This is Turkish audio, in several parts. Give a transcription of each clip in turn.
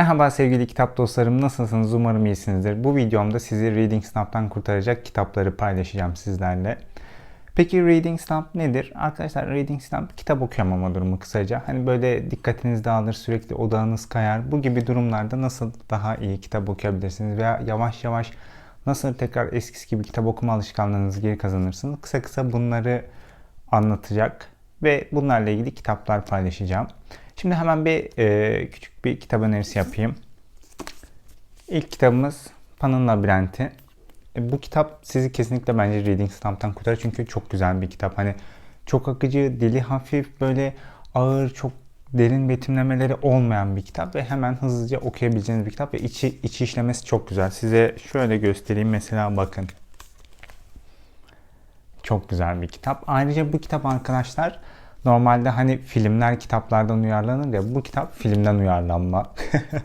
Merhaba sevgili kitap dostlarım nasılsınız umarım iyisinizdir. Bu videomda sizi Reading Snap'tan kurtaracak kitapları paylaşacağım sizlerle. Peki Reading Snap nedir? Arkadaşlar Reading Snap kitap okuyamama durumu kısaca. Hani böyle dikkatiniz dağılır sürekli odağınız kayar. Bu gibi durumlarda nasıl daha iyi kitap okuyabilirsiniz veya yavaş yavaş nasıl tekrar eskisi gibi kitap okuma alışkanlığınızı geri kazanırsınız. Kısa kısa bunları anlatacak ve bunlarla ilgili kitaplar paylaşacağım. Şimdi hemen bir e, küçük bir kitap önerisi yapayım. İlk kitabımız Pan'ın Labirenti. E, bu kitap sizi kesinlikle bence Reading Stamp'tan kurtarır çünkü çok güzel bir kitap. Hani çok akıcı, dili hafif, böyle ağır, çok derin betimlemeleri olmayan bir kitap ve hemen hızlıca okuyabileceğiniz bir kitap ve içi, içi işlemesi çok güzel. Size şöyle göstereyim mesela bakın. Çok güzel bir kitap. Ayrıca bu kitap arkadaşlar normalde hani filmler kitaplardan uyarlanır ya bu kitap filmden uyarlanma.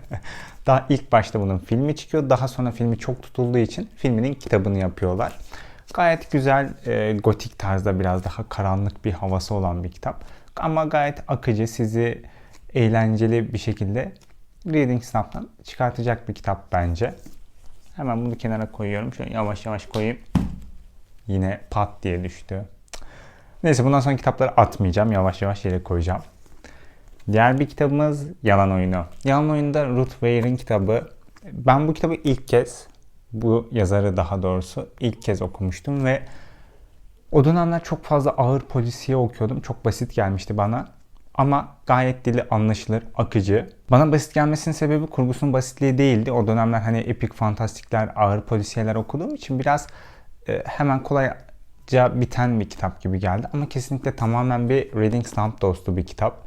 daha ilk başta bunun filmi çıkıyor. Daha sonra filmi çok tutulduğu için filminin kitabını yapıyorlar. Gayet güzel e, gotik tarzda biraz daha karanlık bir havası olan bir kitap. Ama gayet akıcı sizi eğlenceli bir şekilde Reading Snap'tan çıkartacak bir kitap bence. Hemen bunu kenara koyuyorum. Şöyle yavaş yavaş koyayım. Yine pat diye düştü. Neyse bundan sonra kitapları atmayacağım. Yavaş yavaş yere koyacağım. Diğer bir kitabımız Yalan Oyunu. Yalan Oyunu'da Ruth Ware'in kitabı. Ben bu kitabı ilk kez, bu yazarı daha doğrusu ilk kez okumuştum ve o dönemler çok fazla ağır polisiye okuyordum. Çok basit gelmişti bana. Ama gayet dili anlaşılır, akıcı. Bana basit gelmesinin sebebi kurgusunun basitliği değildi. O dönemler hani epik fantastikler, ağır polisiyeler okuduğum için biraz e, hemen kolayca biten bir kitap gibi geldi. Ama kesinlikle tamamen bir reading stamp dostu bir kitap.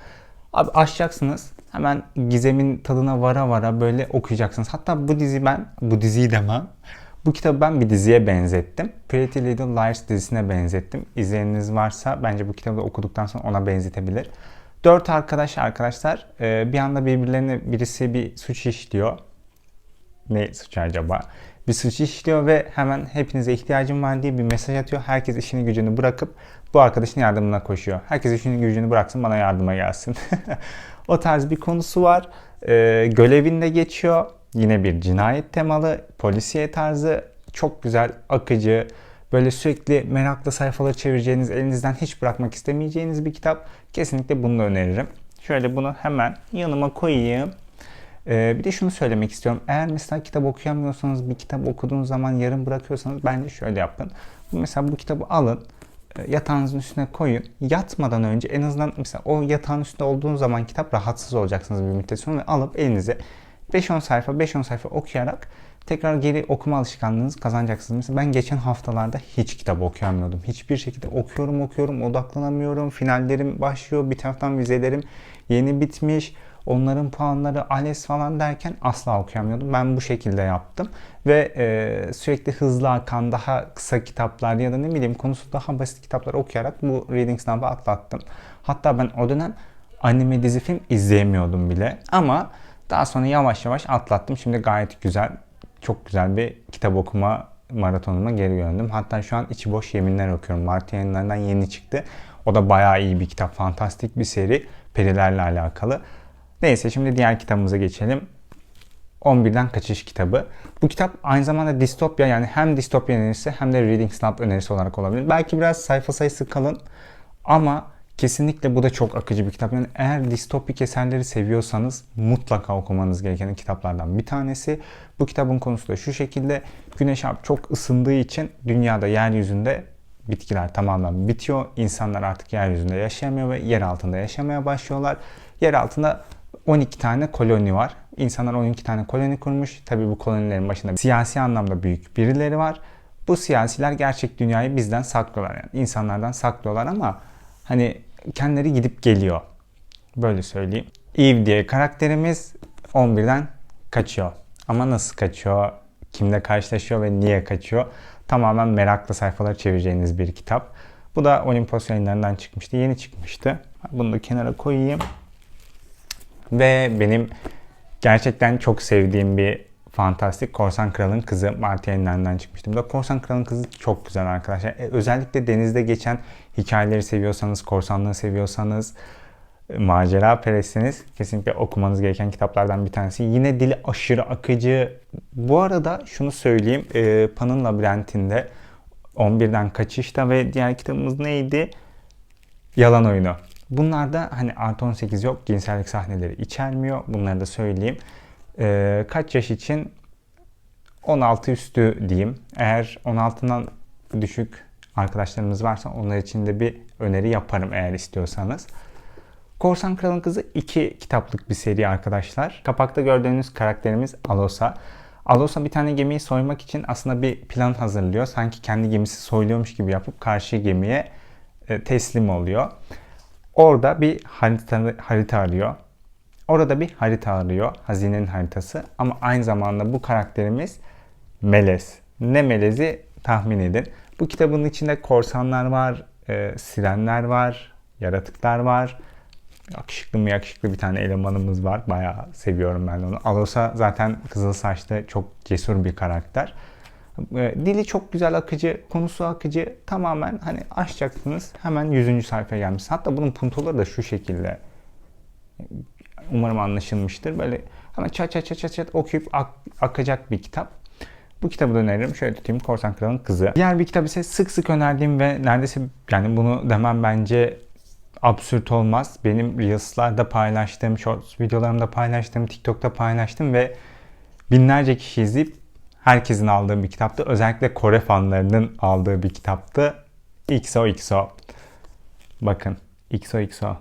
Abi açacaksınız. Hemen gizemin tadına vara vara böyle okuyacaksınız. Hatta bu dizi ben, bu diziyi demem. Bu kitabı ben bir diziye benzettim. Pretty Little Liars dizisine benzettim. İzleyeniniz varsa bence bu kitabı okuduktan sonra ona benzetebilir. Dört arkadaş arkadaşlar e, bir anda birbirlerine birisi bir suç işliyor. Ne suç acaba? Bir suç işliyor ve hemen hepinize ihtiyacım var diye bir mesaj atıyor. Herkes işini gücünü bırakıp bu arkadaşın yardımına koşuyor. Herkes işini gücünü bıraksın bana yardıma gelsin. o tarz bir konusu var. E, görevinde geçiyor. Yine bir cinayet temalı, polisiye tarzı, çok güzel, akıcı, böyle sürekli meraklı sayfaları çevireceğiniz, elinizden hiç bırakmak istemeyeceğiniz bir kitap. Kesinlikle bunu da öneririm. Şöyle bunu hemen yanıma koyayım. Ee, bir de şunu söylemek istiyorum. Eğer mesela kitap okuyamıyorsanız, bir kitap okuduğunuz zaman yarım bırakıyorsanız bence şöyle yapın. Mesela bu kitabı alın, e, yatağınızın üstüne koyun. Yatmadan önce en azından mesela o yatağın üstünde olduğunuz zaman kitap rahatsız olacaksınız bir müddet sonra ve alıp elinize 5-10 sayfa 5-10 sayfa okuyarak tekrar geri okuma alışkanlığınızı kazanacaksınız. Mesela ben geçen haftalarda hiç kitap okuyamıyordum. Hiçbir şekilde okuyorum okuyorum odaklanamıyorum. Finallerim başlıyor. Bir taraftan vizelerim yeni bitmiş. Onların puanları ALES falan derken asla okuyamıyordum. Ben bu şekilde yaptım. Ve e, sürekli hızlı akan daha kısa kitaplar ya da ne bileyim konusu daha basit kitaplar okuyarak bu reading sınavı atlattım. Hatta ben o dönem anime dizi film izleyemiyordum bile. Ama daha sonra yavaş yavaş atlattım. Şimdi gayet güzel, çok güzel bir kitap okuma maratonuma geri döndüm. Hatta şu an içi boş yeminler okuyorum. Mart yayınlarından yeni çıktı. O da bayağı iyi bir kitap. Fantastik bir seri. Perilerle alakalı. Neyse şimdi diğer kitabımıza geçelim. 11'den Kaçış kitabı. Bu kitap aynı zamanda distopya yani hem distopya önerisi hem de reading snap önerisi olarak olabilir. Belki biraz sayfa sayısı kalın ama Kesinlikle bu da çok akıcı bir kitap. Yani eğer distopik eserleri seviyorsanız mutlaka okumanız gereken kitaplardan bir tanesi. Bu kitabın konusu da şu şekilde. Güneş çok ısındığı için dünyada yeryüzünde bitkiler tamamen bitiyor. İnsanlar artık yeryüzünde yaşayamıyor ve yer altında yaşamaya başlıyorlar. Yer altında 12 tane koloni var. İnsanlar 12 tane koloni kurmuş. Tabi bu kolonilerin başında siyasi anlamda büyük birileri var. Bu siyasiler gerçek dünyayı bizden saklıyorlar. Yani insanlardan saklıyorlar ama hani kendileri gidip geliyor. Böyle söyleyeyim. Eve diye karakterimiz 11'den kaçıyor. Ama nasıl kaçıyor, kimle karşılaşıyor ve niye kaçıyor? Tamamen meraklı sayfalar çevireceğiniz bir kitap. Bu da Olimpos yayınlarından çıkmıştı. Yeni çıkmıştı. Bunu da kenara koyayım. Ve benim gerçekten çok sevdiğim bir fantastik Korsan Kral'ın Kızı Mart yayınlarından çıkmıştım. Da Korsan Kral'ın Kızı çok güzel arkadaşlar. E, özellikle denizde geçen hikayeleri seviyorsanız, korsanlığı seviyorsanız macera perestseniz kesinlikle okumanız gereken kitaplardan bir tanesi. Yine dili aşırı akıcı. Bu arada şunu söyleyeyim. E, Pan'ın Labirentinde 11'den Kaçışta ve diğer kitabımız neydi? Yalan Oyunu. Bunlarda hani artı 18 yok. Cinsellik sahneleri içermiyor. Bunları da söyleyeyim. E, kaç yaş için 16 üstü diyeyim. Eğer 16'dan düşük arkadaşlarımız varsa onlar için de bir öneri yaparım eğer istiyorsanız. Korsan Kralın Kızı iki kitaplık bir seri arkadaşlar. Kapakta gördüğünüz karakterimiz Alosa. Alosa bir tane gemiyi soymak için aslında bir plan hazırlıyor. Sanki kendi gemisi soyuluyormuş gibi yapıp karşı gemiye e, teslim oluyor. Orada bir harita, harita arıyor. Orada bir harita arıyor. Hazinenin haritası. Ama aynı zamanda bu karakterimiz melez. Ne melezi tahmin edin. Bu kitabın içinde korsanlar var, e, sirenler var, yaratıklar var. Yakışıklı mı yakışıklı bir tane elemanımız var. Bayağı seviyorum ben onu. Alosa zaten kızıl saçlı çok cesur bir karakter. E, dili çok güzel akıcı, konusu akıcı. Tamamen hani açacaksınız hemen 100. sayfaya gelmiş. Hatta bunun puntoları da şu şekilde. Umarım anlaşılmıştır. Böyle hemen çat çat çat çat, çat okuyup ak- akacak bir kitap. Bu kitabı da öneririm. Şöyle tutayım. Korsan Kral'ın Kızı. Diğer bir kitap ise sık sık önerdiğim ve neredeyse yani bunu demem bence absürt olmaz. Benim Reels'larda paylaştığım, Shorts videolarımda paylaştığım, TikTok'ta paylaştım ve binlerce kişi izleyip herkesin aldığı bir kitaptı. Özellikle Kore fanlarının aldığı bir kitaptı. XOXO. Bakın XOXO.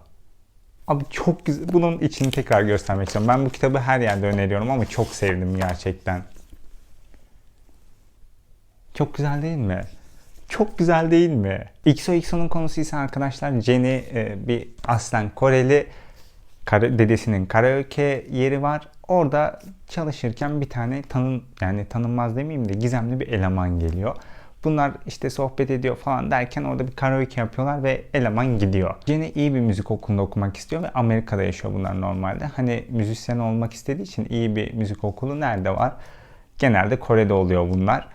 Abi çok güzel. Bunun içini tekrar göstermek istiyorum. Ben bu kitabı her yerde öneriyorum ama çok sevdim gerçekten. Çok güzel değil mi? Çok güzel değil mi? XOXO'nun konusu ise arkadaşlar Jenny e, bir aslen Koreli dedesinin karaoke yeri var. Orada çalışırken bir tane tanın yani tanınmaz demeyeyim de gizemli bir eleman geliyor. Bunlar işte sohbet ediyor falan derken orada bir karaoke yapıyorlar ve eleman gidiyor. Jenny iyi bir müzik okulunda okumak istiyor ve Amerika'da yaşıyor bunlar normalde. Hani müzisyen olmak istediği için iyi bir müzik okulu nerede var? Genelde Kore'de oluyor bunlar.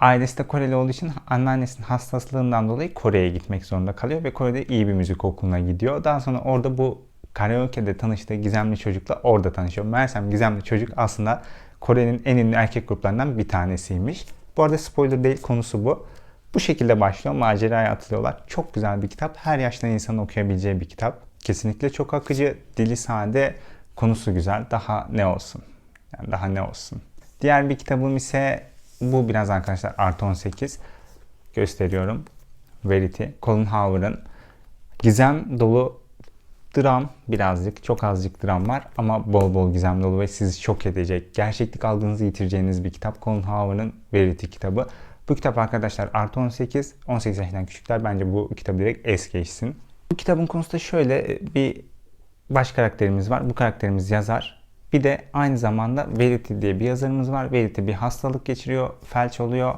Ailesi de Koreli olduğu için anneannesinin hastalığından dolayı Kore'ye gitmek zorunda kalıyor ve Kore'de iyi bir müzik okuluna gidiyor. Daha sonra orada bu karaoke'de tanıştığı gizemli çocukla orada tanışıyor. Meğersem gizemli çocuk aslında Kore'nin en ünlü erkek gruplarından bir tanesiymiş. Bu arada spoiler değil konusu bu. Bu şekilde başlıyor. Maceraya atılıyorlar. Çok güzel bir kitap. Her yaştan insanın okuyabileceği bir kitap. Kesinlikle çok akıcı. Dili sade. Konusu güzel. Daha ne olsun? Yani daha ne olsun? Diğer bir kitabım ise bu biraz arkadaşlar artı 18 gösteriyorum. Verity. Colin Hoover'ın gizem dolu dram birazcık çok azıcık dram var ama bol bol gizem dolu ve sizi şok edecek. Gerçeklik algınızı yitireceğiniz bir kitap. Colin Hoover'ın Verity kitabı. Bu kitap arkadaşlar artı 18, 18 yaşından küçükler bence bu kitabı direkt es geçsin. Bu kitabın konusu da şöyle bir baş karakterimiz var. Bu karakterimiz yazar. Bir de aynı zamanda Verity diye bir yazarımız var. Verity bir hastalık geçiriyor, felç oluyor.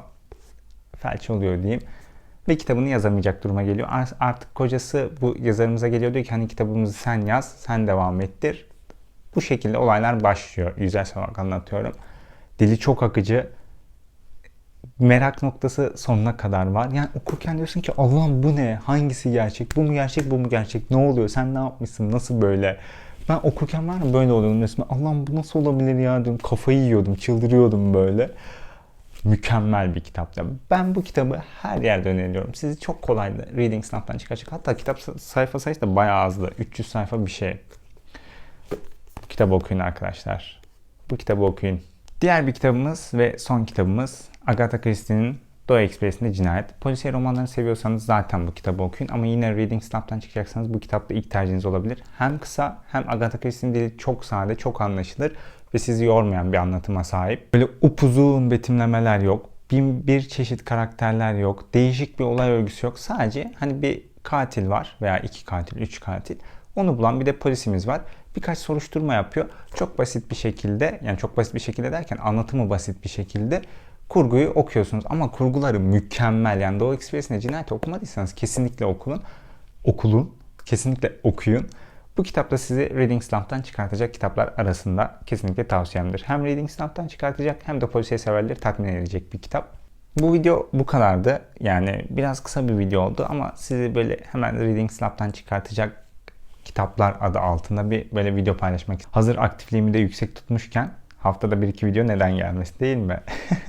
Felç oluyor diyeyim. Ve kitabını yazamayacak duruma geliyor. Artık kocası bu yazarımıza geliyor diyor ki hani kitabımızı sen yaz, sen devam ettir. Bu şekilde olaylar başlıyor. Yüzeysel olarak anlatıyorum. Dili çok akıcı. Merak noktası sonuna kadar var. Yani okurken diyorsun ki Allah'ım bu ne? Hangisi gerçek? Bu mu gerçek? Bu mu gerçek? Ne oluyor? Sen ne yapmışsın? Nasıl böyle? Ben okurken var mı böyle oluyordum resmen. Allah'ım bu nasıl olabilir ya diyorum. Kafayı yiyordum, çıldırıyordum böyle. Mükemmel bir kitap. Ben bu kitabı her yerde öneriyorum. Sizi çok kolay reading sınavdan çıkacak. Hatta kitap sayfa sayısı da bayağı azdı. 300 sayfa bir şey. Bu kitabı okuyun arkadaşlar. Bu kitabı okuyun. Diğer bir kitabımız ve son kitabımız Agatha Christie'nin Doğu Ekspresi'nde Cinayet. Polisiye romanlarını seviyorsanız zaten bu kitabı okuyun ama yine reading sınavdan çıkacaksanız bu kitap da ilk tercihiniz olabilir. Hem kısa hem Agatha Christie'nin dili çok sade, çok anlaşılır ve sizi yormayan bir anlatıma sahip. Böyle upuzun betimlemeler yok. Bin bir çeşit karakterler yok. Değişik bir olay örgüsü yok. Sadece hani bir katil var veya iki katil, üç katil. Onu bulan bir de polisimiz var. Birkaç soruşturma yapıyor. Çok basit bir şekilde yani çok basit bir şekilde derken anlatımı basit bir şekilde kurguyu okuyorsunuz. Ama kurguları mükemmel. Yani Doğu Ekspresi'nde cinayet okumadıysanız kesinlikle okulun. Okulun. Kesinlikle okuyun. Bu kitap da sizi Reading Slump'tan çıkartacak kitaplar arasında kesinlikle tavsiyemdir. Hem Reading Slump'tan çıkartacak hem de polisiye severleri tatmin edecek bir kitap. Bu video bu kadardı. Yani biraz kısa bir video oldu ama sizi böyle hemen Reading Slump'tan çıkartacak kitaplar adı altında bir böyle video paylaşmak. Hazır aktifliğimi de yüksek tutmuşken haftada bir iki video neden gelmesi değil mi?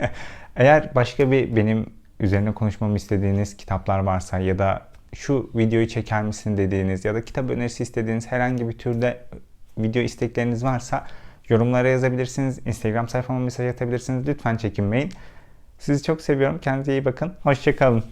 Eğer başka bir benim üzerine konuşmamı istediğiniz kitaplar varsa ya da şu videoyu çeker misin dediğiniz ya da kitap önerisi istediğiniz herhangi bir türde video istekleriniz varsa yorumlara yazabilirsiniz. Instagram sayfama mesaj atabilirsiniz. Lütfen çekinmeyin. Sizi çok seviyorum. Kendinize iyi bakın. Hoşçakalın.